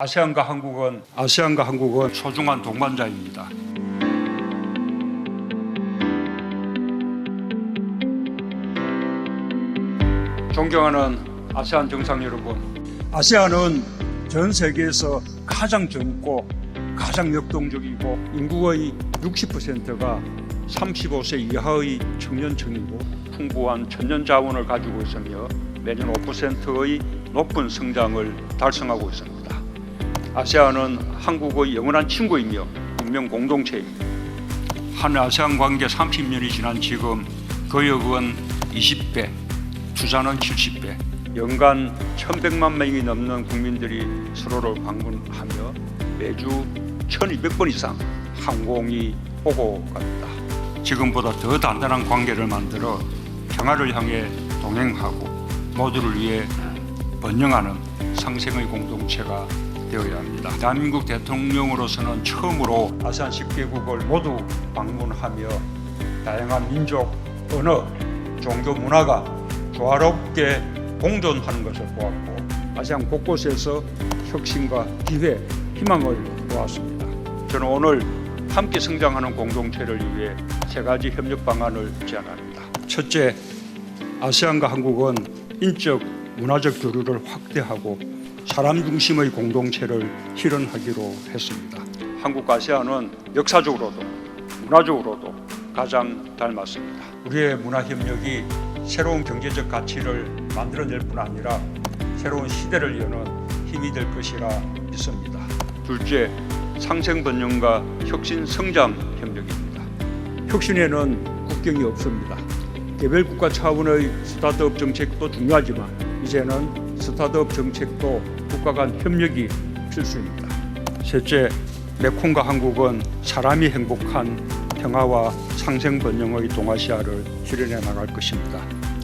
아세안과 한국은 아세안과 한국은 소중한 동반자입니다. 존경하는 아세안 정상 여러분, 아세안은 전 세계에서 가장 젊고 가장 역동적이고 인구의 60%가 35세 이하의 청년층이고 풍부한 천년 자원을 가지고 있으며 매년 5%의 높은 성장을 달성하고 있습니다. 아세안은 한국의 영원한 친구이며 운명 공동체입니다. 한 아세안 관계 30년이 지난 지금 거역은 20배, 투자는 70배, 연간 1,100만 명이 넘는 국민들이 서로를 방문하며 매주 1,200번 이상 항공이 오고 갑니다. 지금보다 더 단단한 관계를 만들어 평화를 향해 동행하고 모두를 위해 번영하는 상생의 공동체가 되어야 합니다. 대한민국 대통령으로서는 처음으로 아세안 10개국을 모두 방문하며 다양한 민족, 언어, 종교 문화가 조화롭게 공존하는 것을 보았고 아세안 곳곳에서 혁신과 기회, 희망을 보았습니다. 저는 오늘 함께 성장하는 공동체를 위해 세 가지 협력 방안을 제안합니다. 첫째, 아세안과 한국은 인적, 문화적 교류를 확대하고 사람 중심의 공동체를 실현하기로 했습니다. 한국과 아세안은 역사적으로도 문화적으로도 가장 닮았습니다. 우리의 문화 협력이 새로운 경제적 가치를 만들어낼 뿐 아니라 새로운 시대를 여는 힘이 될 것이라 믿습니다. 둘째, 상생 번영과 혁신 성장 협력입니다. 혁신에는 국경이 없습니다. 개별 국가 차원의 스타트업 정책도 중요하지만 이제는 스타트업 정책도 국가 간 협력이 필수입니다. 셋째, 메콩과 한국은 사람이 행복한 평화와 상생 번영의 동아시아를 실현해 나갈 것입니다.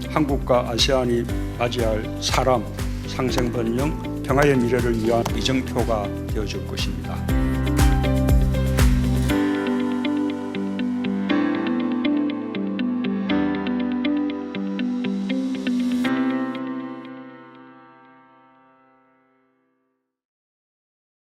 한국과 아세안이 맞이할 사람, 상생 번영, 평화의 미래를 위한 이정표가 되어줄 것입니다.